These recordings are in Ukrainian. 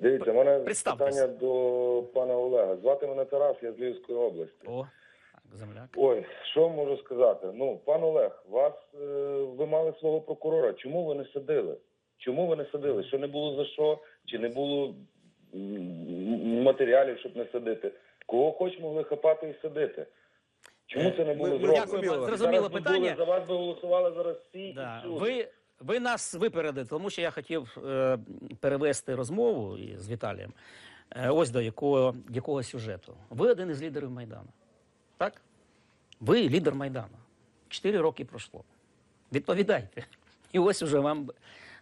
Дивіться, в мене питання до пана Олега. Звати мене Тарас, я з Львівської області. О, так, земляк. Ой, що можу сказати? Ну, пан Олег, вас е, ви мали свого прокурора. Чому ви не сидили? Чому ви не сидили? Що не було за що? Чи не було матеріалів, щоб не сидити? Кого хоч могли хапати і сидити? Чому це не було зроблено? Зрозуміло. питання. за вас би голосували зараз всі Да. і всюди. Ви, ви нас випередили, тому що я хотів е, перевести розмову з Віталієм е, ось до якого, якого сюжету. Ви один із лідерів Майдану. Так? Ви лідер Майдану. Чотири роки пройшло. Відповідайте. І ось уже вам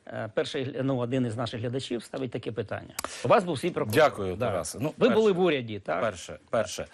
е, перший ну, один із наших глядачів ставить таке питання. У вас був свій прокурор. Дякую, Да. Тарасе. Ну, ви перше. були в уряді, так? Перше, перше.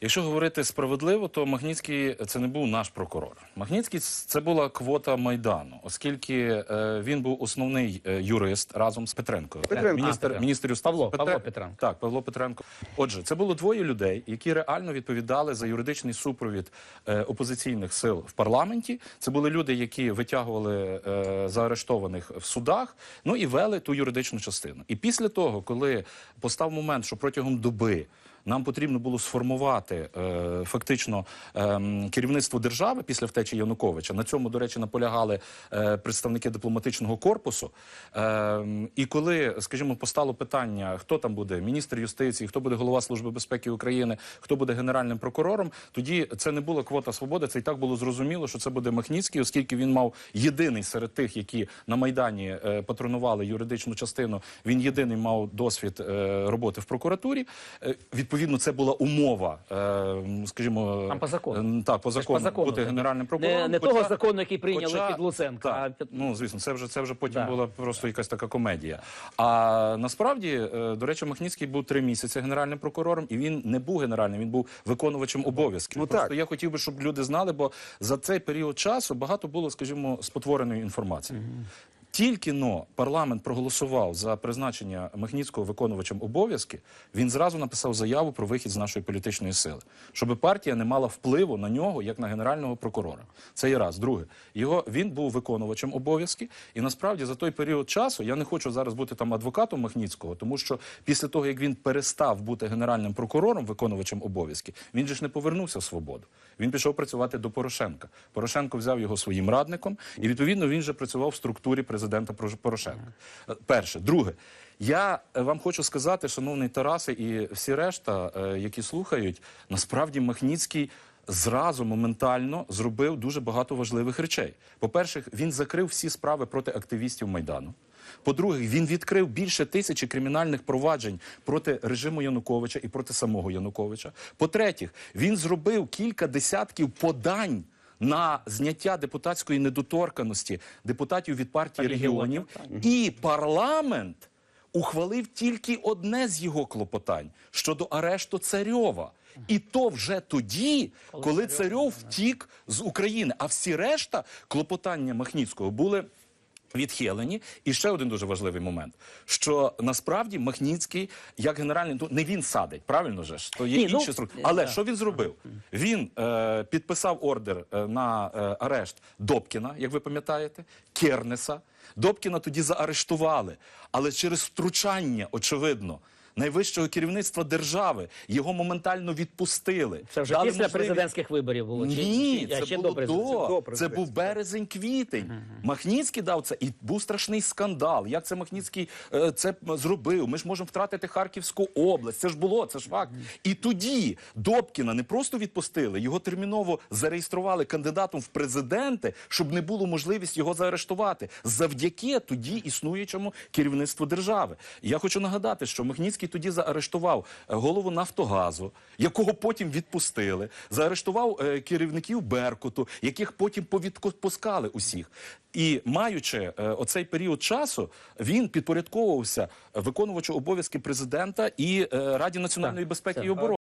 Якщо говорити справедливо, то Магнітський це не був наш прокурор. Магнітський це була квота майдану, оскільки е, він був основний е, юрист разом з Петренкою. Петренко. міністр, А, Петренко. міністр юстиції. Павло, Петре- Павло Петренко. Так, Павло Петренко. Отже, це було двоє людей, які реально відповідали за юридичний супровід е, опозиційних сил в парламенті. Це були люди, які витягували е, заарештованих в судах, ну і вели ту юридичну частину. І після того, коли постав момент, що протягом доби. Нам потрібно було сформувати е, фактично ем, керівництво держави після втечі Януковича. На цьому, до речі, наполягали е, представники дипломатичного корпусу. Ем, і коли, скажімо, постало питання, хто там буде міністр юстиції, хто буде голова служби безпеки України, хто буде генеральним прокурором, тоді це не була квота свободи. Це і так було зрозуміло, що це буде Махніцький, оскільки він мав єдиний серед тих, які на майдані е, патронували юридичну частину. Він єдиний мав досвід роботи в прокуратурі. Е, відповідно, це була умова, е, скажімо, Там по закону. е, так, по Це ж закону, по закону бути це. генеральним прокурором. Не, не Хоча- того закону, який прийняли Хоча- під Луценка. Так, а під- ну звісно, це вже це вже потім Да. була просто якась така комедія. А насправді, е, до речі, Махніцький був три місяці генеральним прокурором, і він не був генеральним, він був виконувачем обов'язків. Ну, просто так. я хотів би, щоб люди знали, бо за цей період часу багато було, скажімо, спотвореної інформації. Тільки но парламент проголосував за призначення Махніцького виконувачем обов'язки, він зразу написав заяву про вихід з нашої політичної сили, щоб партія не мала впливу на нього як на генерального прокурора. Це є раз. Друге, його він був виконувачем обов'язки, і насправді за той період часу я не хочу зараз бути там адвокатом Махніцького, тому що після того як він перестав бути генеральним прокурором, виконувачем обов'язки, він же ж не повернувся в свободу. Він пішов працювати до Порошенка. Порошенко взяв його своїм радником, і відповідно він же працював в структурі президента Порош- Порошенка. Е, Перше, друге. Я е, вам хочу сказати, шановний Тарасе, і всі решта, е, які слухають, насправді Махніцький зразу моментально зробив дуже багато важливих речей. По-перше, він закрив всі справи проти активістів Майдану. По-друге, він відкрив більше тисячі кримінальних проваджень проти режиму Януковича і проти самого Януковича. По-третє, він зробив кілька десятків подань. На зняття депутатської недоторканості депутатів від партії Регіонів, регіонів, і парламент ухвалив тільки одне з його клопотань щодо арешту Царьова. І то вже тоді, коли Царьов втік з України. А всі решта клопотання Махніцького були. Відхилені, і ще один дуже важливий момент: що насправді Махніцький, як генеральний, ну не він садить, правильно же ж то є Ні, ну, інші структури. Але так. що він зробив? Він е, підписав ордер е, на е, арешт Добкіна, як ви пам'ятаєте, Кернеса. Добкіна тоді заарештували, але через втручання, очевидно. Найвищого керівництва держави його моментально відпустили. Це вже Дали після можливість- президентських виборів було? Чи- ні, чи- це ще було до до. До Це був березень-квітень. Махніцький дав це, і був страшний скандал. Як це Махніцький е, це зробив? Ми ж можемо втратити Харківську область. Це ж було, це ж факт. І тоді Добкіна не просто відпустили, його терміново зареєстрували кандидатом в президенти, щоб не було можливість його заарештувати. Завдяки тоді існуючому керівництву держави. Я хочу нагадати, що Махніцький тоді заарештував е, голову Нафтогазу, якого потім відпустили, заарештував е, керівників Беркуту, яких потім повідпускали усіх. І маючи е, оцей період часу, він підпорядковувався виконувачу обов'язки президента і е, Раді національної Так, безпеки так. і оборони.